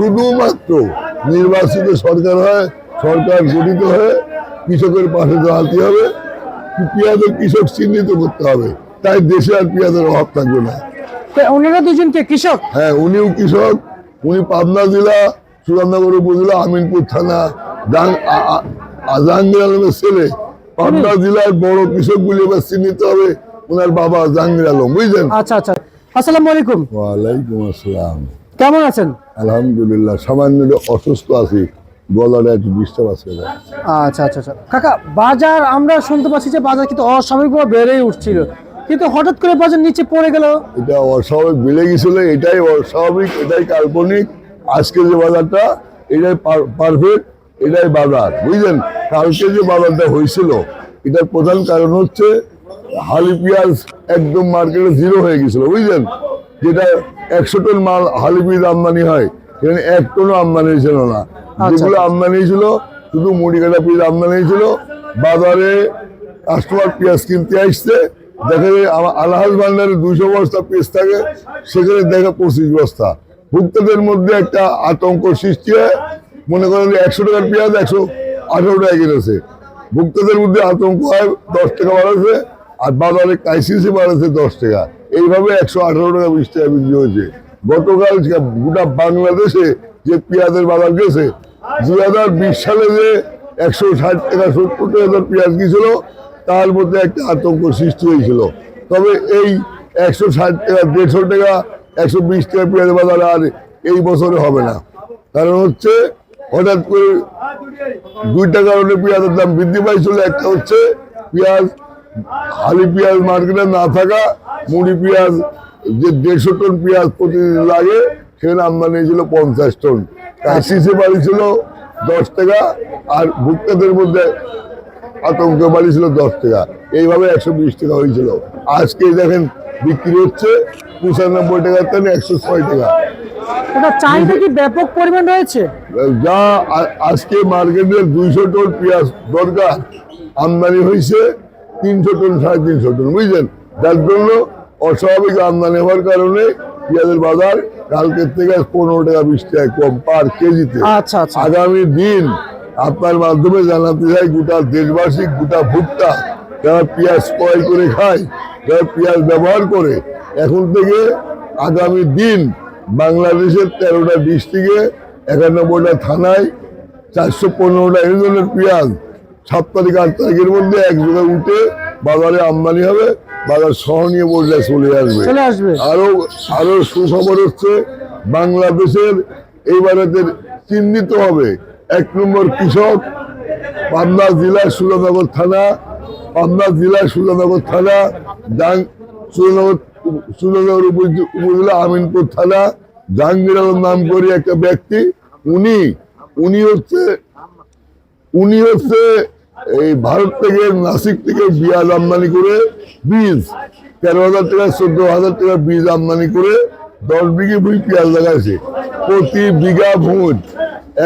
শুধুমাত্র নির্বাচিত সরকার হয় সরকার গঠিত হয়ে কৃষকের পাশে দাঁড়াতে হবে পেঁয়াজের কৃষক চিহ্নিত করতে হবে। তাই দেশে আর পেঁয়াজের অভাব থাকবে না। ওনারা দুজনকে কৃষক? হ্যাঁ উনিও কৃষক উনি পাবনা জেলা সুরেন্দ্রনগর উপজেলা আমিনপুর থানা জাহাঙ্গীর আলমের ছেলে। পাবনা জেলার বড় কৃষক বলে এবার চিহ্নিত হবে ওনার বাবা জাহাঙ্গীর আলম বুঝলেন? আচ্ছা আচ্ছা। আসসালামু আলাইকুম। ওয়ালাইকুম আসসালাম। কেমন আছেন? আলহামদুলিল্লাহ সামান্য অসুস্থ আছি। গলাটা একটু ডিস্টার্ব আছে আচ্ছা আচ্ছা আচ্ছা। কাকা বাজার আমরা শুনতে পাচ্ছি যে বাজার কিন্তু অস্বাভাবিকভাবে বেড়েই উঠছিল। কিন্তু হঠাৎ করে বাজার নিচে পড়ে গেল? এটা অস্বাভাবিক বেড়ে গেছিল এটাই অস্বাভাবিক এটাই কাল্পনিক। আজকে যে বাজারটা এটাই পারফেক্ট এটাই বাজার। বুঝলেন? কালকে যে বাজারটা হয়েছিল এটার প্রধান কারণ হচ্ছে হালি পেঁয়াজ একদম মার্কেটে জিরো হয়ে গেছিল বুঝলেন? যেটা একশো টন মাল হালি পেঁয়াজ আমদানি হয় সেখানে এক টনও আমদানি ছিল না। যেগুলো আমদানি ছিল শুধু মুড়ি কাটা পেঁয়াজ আমদানি ছিল বাজারে কাস্টমার পেঁয়াজ কিনতে আসছে দেখা যায় আমার আলহাজ ভান্ডারে দুশো বস্তা পেঁয়াজ থাকে সেখানে দেখা পঁচিশ বস্তা। ভুক্তদের মধ্যে একটা আতঙ্ক সৃষ্টি হয় মনে করেন যে একশো টাকার পেঁয়াজ একশো আঠারো টাকা কিনেছে। ভুক্তদের মধ্যে আতঙ্ক হয় দশ টাকা বাড়াচ্ছে আর বাজারে কাইসিসে বাড়াচ্ছে দশ টাকা। এইভাবে একশো আঠারো টাকা বিশ টাকা বিক্রি হয়েছে গতকাল গোটা বাংলাদেশে যে পেঁয়াজের বাজার গেছে, দুই হাজার বিশ সালে যে একশো ষাট টাকা, সত্তর টাকা পেঁয়াজ গিয়েছিল, তার মধ্যে একটা আতঙ্ক সৃষ্টি হয়েছিল। তবে এই একশো ষাট টাকা, দেড়শো টাকা, একশো বিশ টাকা পেঁয়াজ বাজার আর এই বছরে হবে না। কারণ হচ্ছে, হঠাৎ করে দুইটা কারণে পেঁয়াজের দাম বৃদ্ধি পাইছিল। একটা হচ্ছে, পেঁয়াজ, খালি পেঁয়াজ মার্কেটে না থাকা মুড়ি পেঁয়াজ যে দেড়শো টন পেঁয়াজ প্রতিদিন লাগে সেখানে আমদানি ছিল পঞ্চাশ টন। কাশিসে বাড়ি ছিল দশ টাকা আর ভুক্তাদের মধ্যে আতঙ্ক বাড়ি ছিল দশ টাকা। এইভাবে একশো বিশ টাকা হয়েছিল। আজকে দেখেন বিক্রি হচ্ছে পঁচানব্বই টাকার থেকে একশো ছয় টাকা। এটা চাহিদা কি ব্যাপক পরিমাণ রয়েছে? যা আ- আজকে মার্কেটে দুইশো টন পেঁয়াজ দরকার। আমদানি হয়েছে তিনশো টন সাড়ে তিনশো টন বুঝলেন? যার জন্য অস্বাভাবিক আমদানি হওয়ার কারণে পেঁয়াজের বাজার কালকের থেকে পনেরো টাকা বিশ টাকা কম পার কেজিতে। আচ্ছা আচ্ছা। আগামী দিন আপনার মাধ্যমে জানাতে চাই গোটা দেশবাসী গোটা ভুট্টা যারা পেঁয়াজ ক্রয় করে খায় যারা পেঁয়াজ ব্যবহার করে এখন থেকে আগামী দিন বাংলাদেশের তেরোটা ডিস্ট্রিক্টে একানব্বইটা থানায় চারশো পনেরোটা ইউনিয়নের পেঁয়াজ সাত তারিখ আট তারিখের মধ্যে এক জায়গায় উঠে বাজারে আমদানি হবে বাজার সহনীয় পর্যায়ে চলে আসবে। চলে আসবে। আরও আরও সুখবর হচ্ছে বাংলাদেশের এইবারেতে চিহ্নিত হবে। এক নম্বর কৃষক পাবনা জেলার সুরেন্দ্রনগর থানা পাবনা জেলার সুরেন্দ্রনগর থানা ডাং উপজেলা আমিনপুর থানা জাহাঙ্গীর আলম নাম করে একটা ব্যক্তি উনি উনি হচ্ছে উনি হচ্ছে এই ভারত থেকে নাসিক থেকে পেঁয়াজ আমদানি করে বীজ, তেরো হাজার টাকা, চোদ্দ হাজার টাকা বীজ আমদানি করে দশ বিঘে ভুঁই পেঁয়াজ লাগাইছে। প্রতি বিঘা ভূত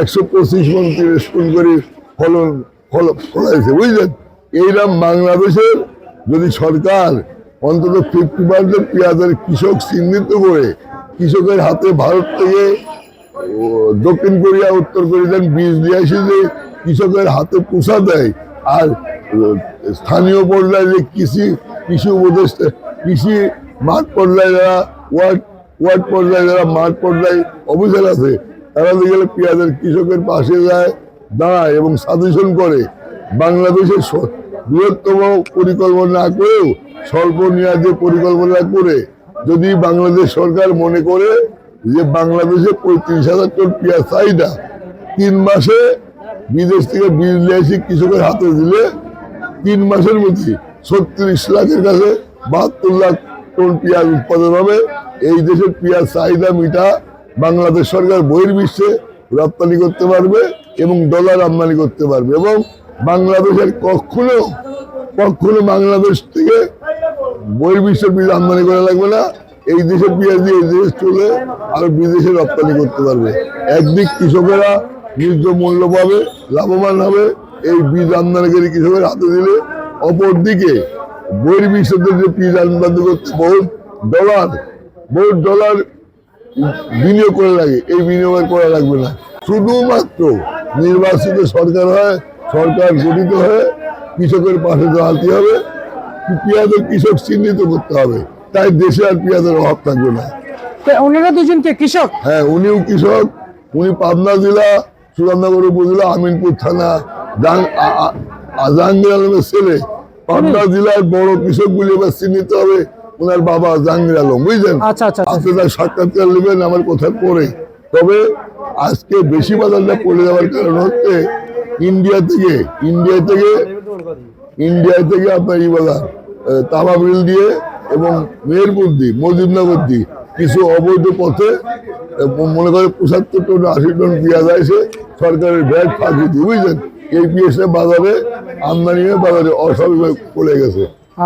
একশো পঁচিশ মন তিরিশ মন করে ফলন, ফল, ফলাইছে, বুঝলেন? এইরকম বাংলাদেশের যদি সরকার অন্তত ফিফটি পার্সেন্ট পেঁয়াজের কৃষক চিহ্নিত করে কৃষকের হাতে ভারত থেকে দক্ষিণ কোরিয়া, উত্তর কোরিয়ান বীজ নিয়ে আসে যে কৃষকের হাতে পোষা দেয়। আর স্থানীয় পর্যায়ে যে কৃষি কৃষি উপদেষ্টা, কৃষি মাঠ পর্যায়ে যারা, ওয়ার্ড ওয়ার্ড পর্যায়ে যারা মাঠ পর্যায়ে অফিসার আছে, তারা গেলে পেঁয়াজের কৃষকের পাশে যায়, দাঁড়ায় এবং সাজেশন করে। বাংলাদেশের বৃহত্তম পরিকল্পনা করেও স্বল্প মেয়াদী পরিকল্পনা করে, যদি বাংলাদেশ সরকার মনে করে যে বাংলাদেশে পঁয়ত্রিশ হাজার টন পেঁয়াজ চাহিদা, তিন মাসে বিদেশ থেকে বীজ নিয়ে এসে কৃষকের হাতে দিলে তিন মাসের মধ্যে ছত্রিশ লাখের কাছে বাহাত্তর লাখ টন পেঁয়াজ উৎপাদন হবে। এই দেশের পেঁয়াজ চাহিদা মিটা, বাংলাদেশ সরকার বহির্বিশ্বে রপ্তানি করতে পারবে এবং ডলার আমদানি করতে পারবে এবং বাংলাদেশের কখনো কখনো বাংলাদেশ থেকে বহির্বিশ্বের বীজ আমদানি করা লাগবে না। এই দেশের পেঁয়াজ দিয়ে এই দেশ চলে আর বিদেশে রপ্তানি করতে পারবে। একদিক কৃষকেরা ন্যায্য মূল্য পাবে লাভবান হবে। এই বীজ আমদানিকারী কৃষকের হাতে দিলে অপরদিকে বহির্বিশ্বের যে বীজ আমদানি করতে বহুত ডলার বহুত ডলার বিনিয়োগ করে লাগে। এই বিনিয়োগ করা লাগবে না। শুধুমাত্র নির্বাচিত সরকার হয় সরকার গঠিত হয়ে কৃষকের পাশে দাঁড়াতে হবে। পেঁয়াজের কৃষক চিহ্নিত করতে হবে। তাই দেশে আর পেঁয়াজের অভাব থাকবে না। ওনারা দুজনকে কৃষক? হ্যাঁ উনিও কৃষক উনি পাবনা জেলা সুরেন্দ্রনগর উপজেলা আমিনপুর থানা জাহাঙ্গীর আলমের ছেলে। পাবনা জেলার বড় কৃষক বলে এবার চিহ্নিত হবে ওনার বাবা জাহাঙ্গীর আলম বুঝলেন? আচ্ছা, আচ্ছা, আচ্ছা। আপনি তার সাক্ষাৎকার নেবেন আমার কথা পরে তবে আজকে বেশি বাজারটা পড়ে যাওয়ার কারণ হচ্ছে ইন্ডিয়া থেকে ইন্ডিয়া থেকে ইন্ডিয়া থেকে আপনার ই বাজার তামা মিল দিয়ে এবং মেহেরপুর দিয়ে মজিবনগর দিয়ে। কিছু অবৈধ পথে মনে করে পঁচাত্তর টন আশি টন পেঁয়াজ আসে সরকারের ব্যাগ ফাঁকি দিয়ে বুঝলেন? এই পিএসএ বাজারে আমদানি হয়ে বাজারে অস্বাভাবিক পড়ে গেছে।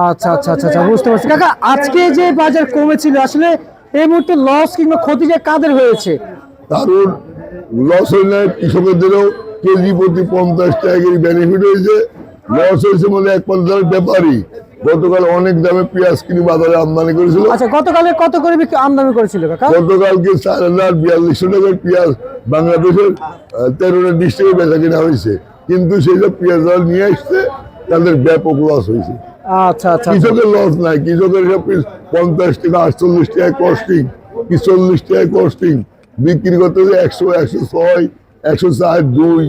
আচ্ছা আচ্ছা আচ্ছা আচ্ছা বুঝতে পারছি। কাকা আজকে যে বাজার কমেছিল আসলে এই মুহূর্তে লস কিংবা ক্ষতিটা কাদের হয়েছে? কারণ লস হয় না কৃষকদেরও কেজি প্রতি পঞ্চাশ টাকা বেনিফিট হয়েছে। লস হয়েছে মানে এক পর্যায়ের ব্যাপারই গতকাল অনেক দামে পেঁয়াজ কিনে বাজারে আমদানি করেছিল। আচ্ছা গতকালে কত করে আমদানি করেছিল কাকা? গতকালকে চার হাজার বিয়াল্লিশশো টাকার পেঁয়াজ বাংলাদেশের তেরোটা ডিস্ট্রিক্টে বেচা কিনা হয়েছে। কিন্তু সেই সব পেঁয়াজ যারা নিয়ে আসছে তাদের ব্যাপক লস হয়েছে। আচ্ছা আচ্ছা আচ্ছা। কৃষকের লস নাই। কৃষকের সব পঞ্চাশ টাকা আটচল্লিশ টাকা কস্টিং কি চল্লিশ টাকা কস্টিং বিক্রি করতে একশো একশো ছয় একশো চার দুই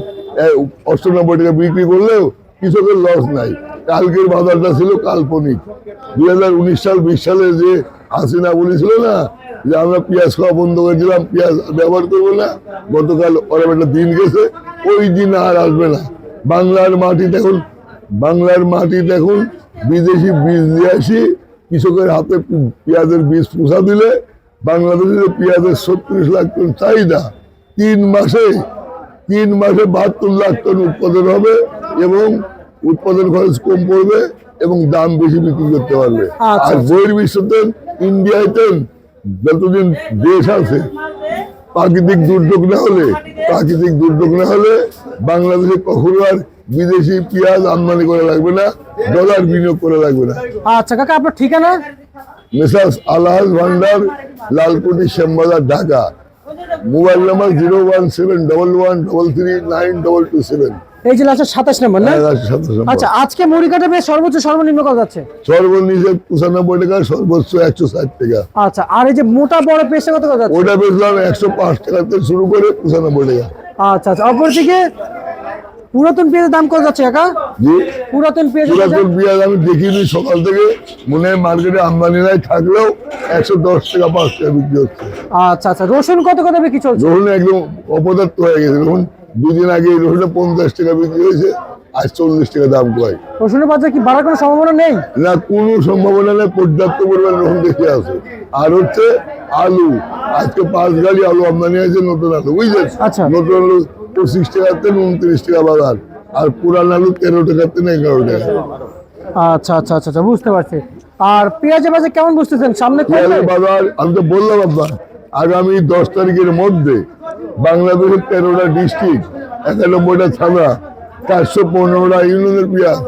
অষ্টানব্বই টাকা বিক্রি করলেও কৃষকের লস নাই। কালকের বাজারটা ছিল কাল্পনিক। দুই হাজার উনিশ সাল, বিশ সালে যে হাসিনা বলেছিল না, যে আমরা পেঁয়াজ খাওয়া বন্ধ করে দিলাম, পেঁয়াজ ব্যবহার করব না, গতকাল ওরকম একটা দিন গেছে, ওই দিন আর আসবে না। বাংলার মাটি দেখুন, বাংলার মাটি দেখুন, বিদেশি বীজ নিয়ে আসি, কৃষকের হাতে পেঁয়াজের বীজ পোষা দিলে বাংলাদেশের পেঁয়াজের ছত্রিশ লাখ টন চাহিদা। তিন মাসে তিন মাসে বাহাত্তর লাখ টন উৎপাদন হবে এবং উৎপাদন খরচ কম পড়বে এবং দাম বেশি বিক্রি করতে পারবে। আচ্ছা। আর বহির্বিশ্বতে ইন্ডিয়াতে যতদিন দেশ আছে প্রাকৃতিক দুর্যোগ না হলে প্রাকৃতিক দুর্যোগ না হলে বাংলাদেশে কখনো আর বিদেশি পেঁয়াজ আমদানি করা লাগবে না ডলার বিনিয়োগ করা লাগবে না। আচ্ছা কাকা আপনার ঠিকানা? Messrs Alhaj Bhandar Lalkuthi Shyambazar Dhaka. Mobile number zero one seven double one double three nine double two seven. এই যে লাস্টের সাতাশ নম্বর না? আচ্ছা আজকে মুড়ি কাটা বেশ সর্বোচ্চ সর্বনিম্ন কত যাচ্ছে? সর্বনিচে পঁচানব্বই টাকা সর্বোচ্চ একশো ষাট টাকা। আচ্ছা আর এই যে মোটা বড় পেশা কত যাচ্ছে? ওটা বেচলাম একশো পাঁচ টাকা থেকে শুরু করে পঁচানব্বই টাকা। আচ্ছা আচ্ছা অপরদিকে পুরাতন পেঁয়াজের দাম কত যাচ্ছে কাকা? পুরাতন পেঁয়াজের পুরাতন পেঁয়াজ আমি দেখিনি সকাল থেকে মনে হয় মার্কেটে আমদানি নাই থাকলেও একশো দশ টাকা পাঁচ টাকা বিক্রি হচ্ছে। আচ্ছা আচ্ছা রসুন কত কত বিক্রি চলছে? রসুন একদম অপদার্থ হয়ে গেছে। রসুন দুদিন আগে রসুনটা পঞ্চাশ টাকা বিক্রি হয়েছে আজ চল্লিশ টাকা দাম কয়। রসুনের বাজার কি বাড়ার কোনো সম্ভাবনা নেই? না কোনো সম্ভাবনা নেই পর্যাপ্ত পরিমাণ রসুন দেখে আছে আর হচ্ছে আলু আজকে পাঁচ গাড়ি আলু আমদানি হয়েছে নতুন আলু বুঝলেন? আচ্ছা। নতুন আলু পঁচিশ টাকা থেকে উনত্রিশ টাকা বাজার। আর পুরান আলু তেরো টাকা থেকে এগারো টাকা। আচ্ছা আচ্ছা আচ্ছা আচ্ছা বুঝতে পারছি। আর পেঁয়াজের বাজার কেমন বুঝতেছেন? সামনে বাজার, আমি তো বললাম আপনার, আগামী দশ তারিখের মধ্যে বাংলাদেশের তেরোটা ডিস্ট্রিক্ট একানব্বইটা থানা, চারশো পনেরোটা ইউনিয়নের পেঁয়াজ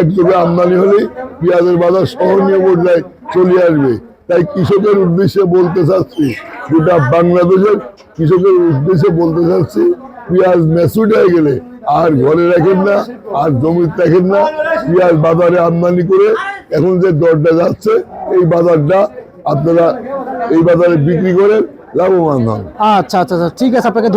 একযোগে আমদানি হলেই পেঁয়াজের বাজার সহনীয় পর্যায়ে চলে আসবে। তাই কৃষকের উদ্দেশ্যে বলতে চাচ্ছি, গোটা বাংলাদেশের কৃষকের উদ্দেশ্যে বলতে চাচ্ছি, পেঁয়াজ ম্যাচুড হয়ে গেলে আর ঘরে রাখেন না, আর জমির রাখেন না, পেঁয়াজ বাজারে আমদানি করে এখন যে দরটা যাচ্ছে, এই বাজারটা আপনারা এই বাজারে বিক্রি করে লাভবান হন। আচ্ছা আচ্ছা আচ্ছা ঠিক আছে, আপনাকে